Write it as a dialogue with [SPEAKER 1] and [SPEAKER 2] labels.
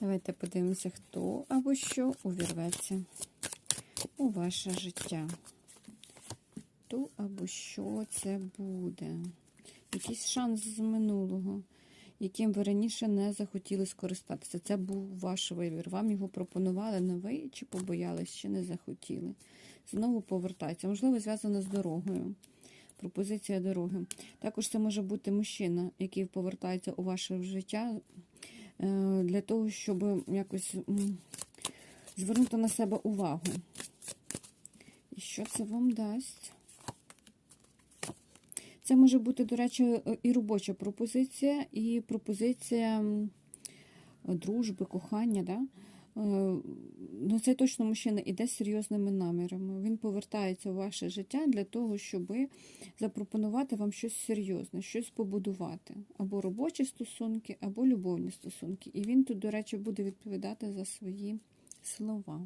[SPEAKER 1] Давайте подивимося, хто або що увірветься у ваше життя. Хто або що це буде? Якийсь шанс з минулого, яким ви раніше не захотіли скористатися. Це був ваш вибір. Вам його пропонували, але ви чи побоялись, чи не захотіли. Знову повертається. Можливо, зв'язано з дорогою. Пропозиція дороги. Також це може бути мужчина, який повертається у ваше життя для того, щоб якось звернути на себе увагу. І що це вам дасть? Це може бути, до речі, е, і робоча пропозиція, і пропозиція дружби, кохання. Да? Ну, це точно мужчина іде з серйозними намірами. Він повертається у ваше життя для того, щоб запропонувати вам щось серйозне, щось побудувати. Або робочі стосунки, або любовні стосунки. І він тут, до речі, буде відповідати за свої слова.